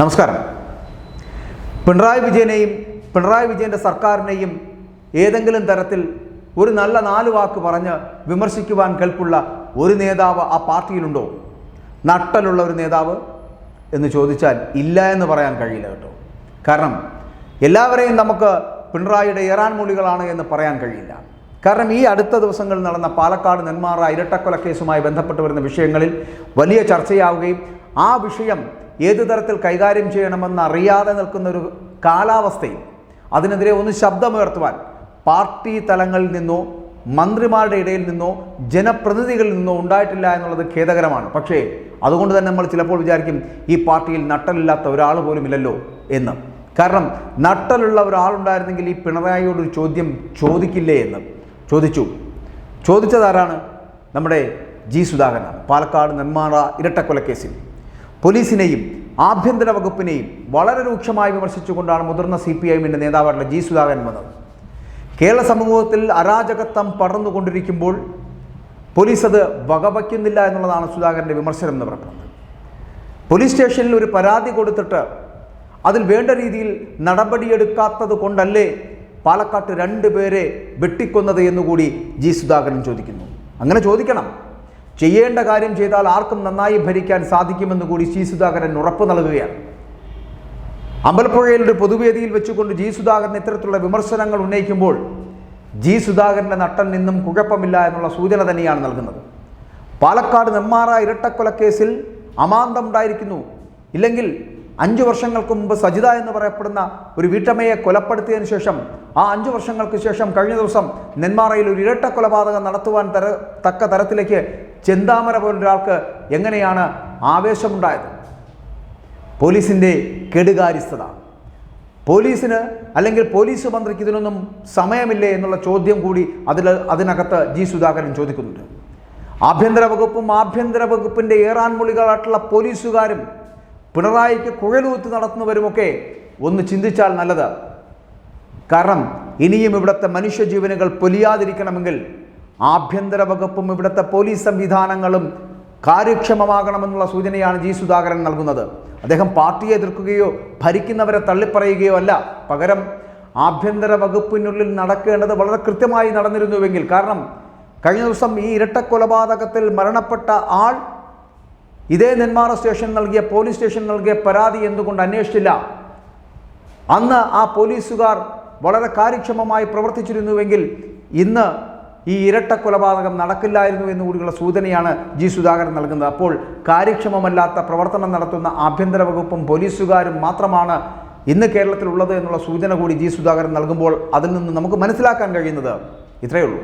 നമസ്കാരം. പിണറായി വിജയനെയും പിണറായി വിജയന്റെ സർക്കാരിനെയും ഏതെങ്കിലും തരത്തിൽ ഒരു നല്ല നാല് വാക്ക് പറഞ്ഞ് വിമർശിക്കുവാൻ കേൾപ്പുള്ള ഒരു നേതാവ് ആ പാർട്ടിയിലുണ്ടോ? നട്ടലുള്ള ഒരു നേതാവ് എന്ന് ചോദിച്ചാൽ ഇല്ല എന്ന് പറയാൻ കഴിയില്ല കേട്ടോ. കാരണം എല്ലാവരെയും നമുക്ക് പിണറായിയുടെ ഏറാൻ മൂളികളാണ് എന്ന് പറയാൻ കഴിയില്ല. കാരണം ഈ അടുത്ത ദിവസങ്ങളിൽ നടന്ന പാലക്കാട് നെന്മാറ ഇരട്ടക്കൊലക്കേസുമായി ബന്ധപ്പെട്ട് വരുന്ന വിഷയങ്ങളിൽ വലിയ ചർച്ചയാവുകയും ആ വിഷയം ഏതു തരത്തിൽ കൈകാര്യം ചെയ്യണമെന്ന് അറിയാതെ നിൽക്കുന്ന ഒരു കാലാവസ്ഥയിൽ അതിനെതിരെ ഒന്ന് ശബ്ദമുയർത്തുവാൻ പാർട്ടി തലങ്ങളിൽ നിന്നോ മന്ത്രിമാരുടെ ഇടയിൽ നിന്നോ ജനപ്രതിനിധികളിൽ നിന്നോ ഉണ്ടായിട്ടില്ല എന്നുള്ളത് ഖേദകരമാണ്. പക്ഷേ അതുകൊണ്ട് തന്നെ നമ്മൾ ചിലപ്പോൾ വിചാരിക്കും ഈ പാർട്ടിയിൽ നട്ടലില്ലാത്ത ഒരാൾ പോലും ഇല്ലല്ലോ എന്ന്. കാരണം നട്ടലുള്ള ഒരാളുണ്ടായിരുന്നെങ്കിൽ ഈ പിണറായിയോട് ഒരു ചോദ്യം ചോദിക്കില്ലേ എന്ന്. ചോദിച്ചു. ചോദിച്ചതാരാണ്? നമ്മുടെ ജി സുധാകരനാണ്. പാലക്കാട് നെന്മാറ ഇരട്ടക്കൊലക്കേസിൽ. പോലീസിനെയും ആഭ്യന്തര വകുപ്പിനെയും വളരെ രൂക്ഷമായി വിമർശിച്ചുകൊണ്ടാണ് മുതിർന്ന സി പി ഐഎമ്മിന്റെ നേതാവായിട്ടുള്ള ജി സുധാകരൻ വന്നത്. കേരള സമൂഹത്തിൽ അരാജകത്വം പടർന്നുകൊണ്ടിരിക്കുമ്പോൾ പോലീസ് അത് വകവയ്ക്കുന്നില്ല എന്നുള്ളതാണ് സുധാകരന്റെ വിമർശനം എന്ന് പറയുന്നത് പോലീസ് സ്റ്റേഷനിൽ ഒരു പരാതി കൊടുത്തിട്ട് അതിൽ വേണ്ട രീതിയിൽ നടപടിയെടുക്കാത്തത് കൊണ്ടല്ലേ പാലക്കാട്ട് രണ്ടുപേരെ വെട്ടിക്കൊന്നത് എന്നുകൂടി ജി സുധാകരൻ ചോദിക്കുന്നു. അങ്ങനെ ചോദിക്കണം. ചെയ്യേണ്ട കാര്യം ചെയ്താൽ ആർക്കും നന്നായി ഭരിക്കാൻ സാധിക്കുമെന്ന് കൂടി ജി സുധാകരൻ ഉറപ്പ് നൽകുകയാണ്. അമ്പലപ്പുഴയിൽ ഒരു പൊതുവേദിയിൽ വെച്ചുകൊണ്ട് ജി സുധാകരൻ ഇത്തരത്തിലുള്ള വിമർശനങ്ങൾ ഉന്നയിക്കുമ്പോൾ ജി സുധാകരന്റെ നട്ടൻ നിന്നും കുഴപ്പമില്ല എന്നുള്ള സൂചന തന്നെയാണ് നൽകുന്നത്. പാലക്കാട് നെന്മാറ ഇരട്ടക്കൊലക്കേസിൽ അമാന്തം ഉണ്ടായിരിക്കുന്നു ഇല്ലെങ്കിൽ അഞ്ചു വർഷങ്ങൾക്ക് മുമ്പ് സജിത എന്ന് പറയപ്പെടുന്ന ഒരു വീട്ടമ്മയെ കൊലപ്പെടുത്തിയതിനു ശേഷം ആ അഞ്ചു വർഷങ്ങൾക്ക് ശേഷം കഴിഞ്ഞ ദിവസം നെന്മാറയിൽ ഒരു ഇരട്ട കൊലപാതകം നടത്തുവാൻ തര തക്ക തരത്തിലേക്ക് ചെന്താമര പോലൊരാൾക്ക് എങ്ങനെയാണ് ആവേശമുണ്ടായത്? പോലീസിന്റെ കെടുകാര്യസ്ഥത. പോലീസിന് അല്ലെങ്കിൽ പോലീസ് മന്ത്രിക്ക് ഇതിനൊന്നും സമയമില്ലേ എന്നുള്ള ചോദ്യം കൂടി അതിൽ അതിനകത്ത് ജി സുധാകരൻ ചോദിക്കുന്നുണ്ട്. ആഭ്യന്തര വകുപ്പും ആഭ്യന്തര വകുപ്പിന്റെ ഏറാൻമുളികളായിട്ടുള്ള പോലീസുകാരും പിണറായിക്ക് കുഴലൂത്ത് നടത്തുന്നവരുമൊക്കെ ഒന്ന് ചിന്തിച്ചാൽ നല്ലത്. കാരണം ഇനിയും ഇവിടുത്തെ മനുഷ്യജീവനുകൾ പൊലിയാതിരിക്കണമെങ്കിൽ ആഭ്യന്തര വകുപ്പും ഇവിടുത്തെ പോലീസ് സംവിധാനങ്ങളും കാര്യക്ഷമമാകണമെന്നുള്ള സൂചനയാണ് ജി സുധാകരൻ നൽകുന്നത്. അദ്ദേഹം പാർട്ടിയെ എതിർക്കുകയോ ഭരിക്കുന്നവരെ തള്ളിപ്പറയുകയോ അല്ല. പകരം ആഭ്യന്തര വകുപ്പിനുള്ളിൽ നടക്കേണ്ടത് വളരെ കൃത്യമായി നടന്നിരുന്നുവെങ്കിൽ കാരണം കഴിഞ്ഞ ദിവസം ഈ ഇരട്ടക്കൊലപാതകത്തിൽ മരണപ്പെട്ട ആൾ ഇതേ നെന്മാറ സ്റ്റേഷൻ നൽകിയ പോലീസ് സ്റ്റേഷൻ നൽകിയ പരാതി എന്തുകൊണ്ട് അന്വേഷിച്ചില്ല? അന്ന് ആ പോലീസുകാർ വളരെ കാര്യക്ഷമമായി പ്രവർത്തിച്ചിരുന്നുവെങ്കിൽ ഇന്ന് ഈ ഇരട്ട കൊലപാതകം നടക്കില്ലായിരുന്നു എന്നുകൂടിയുള്ള സൂചനയാണ് ജി സുധാകരൻ നൽകുന്നത്. അപ്പോൾ കാര്യക്ഷമമല്ലാത്ത പ്രവർത്തനം നടത്തുന്ന ആഭ്യന്തര വകുപ്പും പോലീസുകാരും മാത്രമാണ് ഇന്ന് കേരളത്തിലുള്ളത് എന്നുള്ള സൂചന കൂടി ജി സുധാകരൻ നൽകുമ്പോൾ അതിൽ നിന്ന് നമുക്ക് മനസ്സിലാക്കാൻ കഴിയുന്നത് ഇത്രയേ ഉള്ളൂ.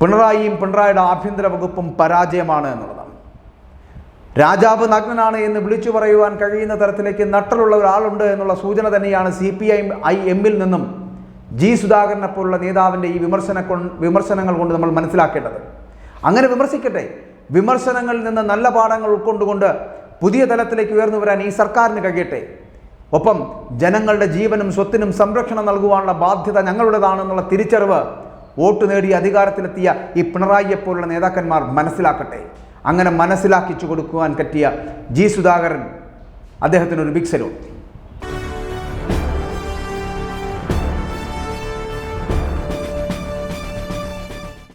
പിണറായിയും പിണറായിയുടെ ആഭ്യന്തര വകുപ്പും പരാജയമാണ് എന്നുള്ളതാണ്. രാജാവ് നഗ്നനാണ് എന്ന് വിളിച്ചു പറയുവാൻ കഴിയുന്ന തരത്തിലേക്ക് നട്ടലുള്ള ഒരാളുണ്ട് എന്നുള്ള സൂചന തന്നെയാണ് സി പി ഐ ഐ എമ്മിൽ നിന്നും ജി സുധാകരനെ പോലുള്ള നേതാവിന്റെ ഈ വിമർശന വിമർശനങ്ങൾ കൊണ്ട് നമ്മൾ മനസ്സിലാക്കേണ്ടത്. അങ്ങനെ വിമർശിക്കട്ടെ. വിമർശനങ്ങളിൽ നിന്ന് നല്ല പാഠങ്ങൾ ഉൾക്കൊണ്ടുകൊണ്ട് പുതിയ തലത്തിലേക്ക് ഉയർന്നു വരാൻ ഈ സർക്കാരിന് കഴിയട്ടെ. ഒപ്പം ജനങ്ങളുടെ ജീവനും സ്വത്തിനും സംരക്ഷണം നൽകുവാനുള്ള ബാധ്യത ഞങ്ങളുടേതാണെന്നുള്ള തിരിച്ചറിവ് വോട്ട് നേടി അധികാരത്തിലെത്തിയ ഈ പിണറായിയെപ്പോലുള്ള നേതാക്കന്മാർ മനസ്സിലാക്കട്ടെ. അങ്ങനെ മനസ്സിലാക്കിച്ചു കൊടുക്കുവാൻ പറ്റിയ ജി സുധാകരൻ അദ്ദേഹത്തിനൊരു ബിഗ്